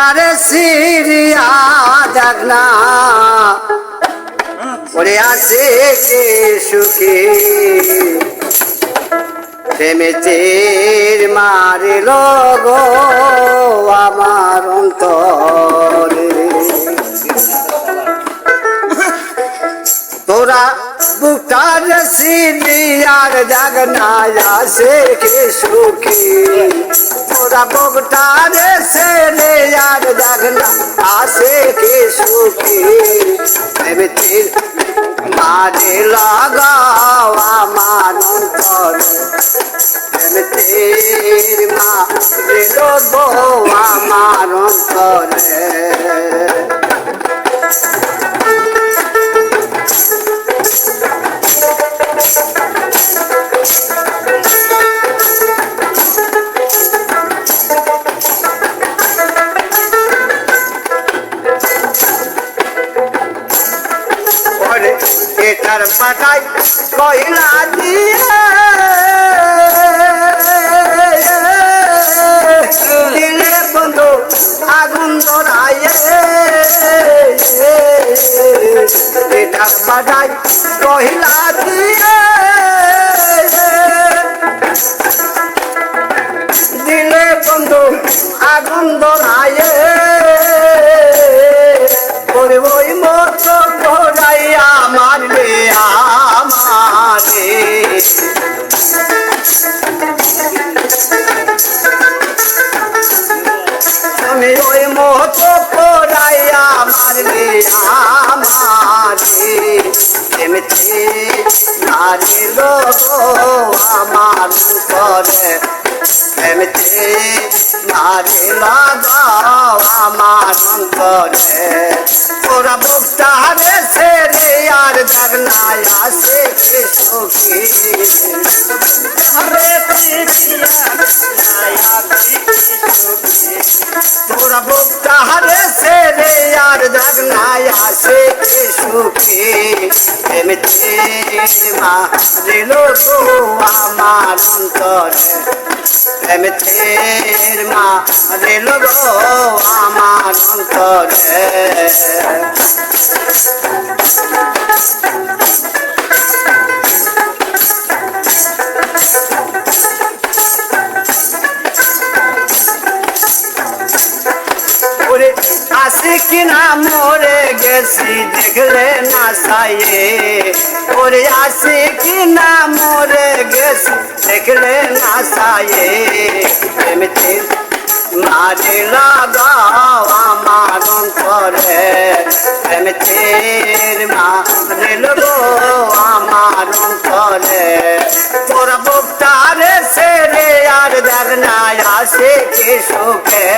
বুকটারে Syria দেখ না। ওরে আছে কে সুখী। প্রেমেতের মারিল গো আমার অন্তরে। তোরা বুকটার সিনিয়ার জাগনায় আসে কে সুখী? তোরা বুকটার আর জাগনা, আসে কে সুখী? মাঝে লাগাও আমার প্রেমেতের মা রে আমার অন্তরে। এটার পাটাই কইলা দিয়ে। দিলে বন্ধু আগুন ধরাইয়ে। এটার পাটাই কইলা দিয়ে। দিলে বন্ধু আগুন ধরাইয়ে। আমারে এমতে নারে লো আমার করে এমতে নারে লাগাও আমার অন্তরে। তোরা আর জাগনায় আসে সুখী এমতে মা দিল তো আমার অন্তরে। এমতের মা দিল আমার অন্তরে। ওরে আসে কিনা মরে গেছি, দেখলে না সাইয়ে ওরে আসে কিনা মরে গেছি, দেখলে না সাইয়ে এমতে মারে লাগাও আমার অন্তরে। প্রেমেতের মারে লগো আমার অন্তরে। তোরা বুকটা রে সেরে আর দেখ না, আসে কে সুখে।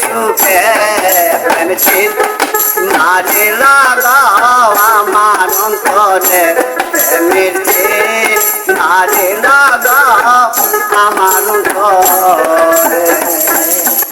সুখে প্রেমেতের মারে লাগাও আমার অন্তরে। প্রেমের আমার অন্তরে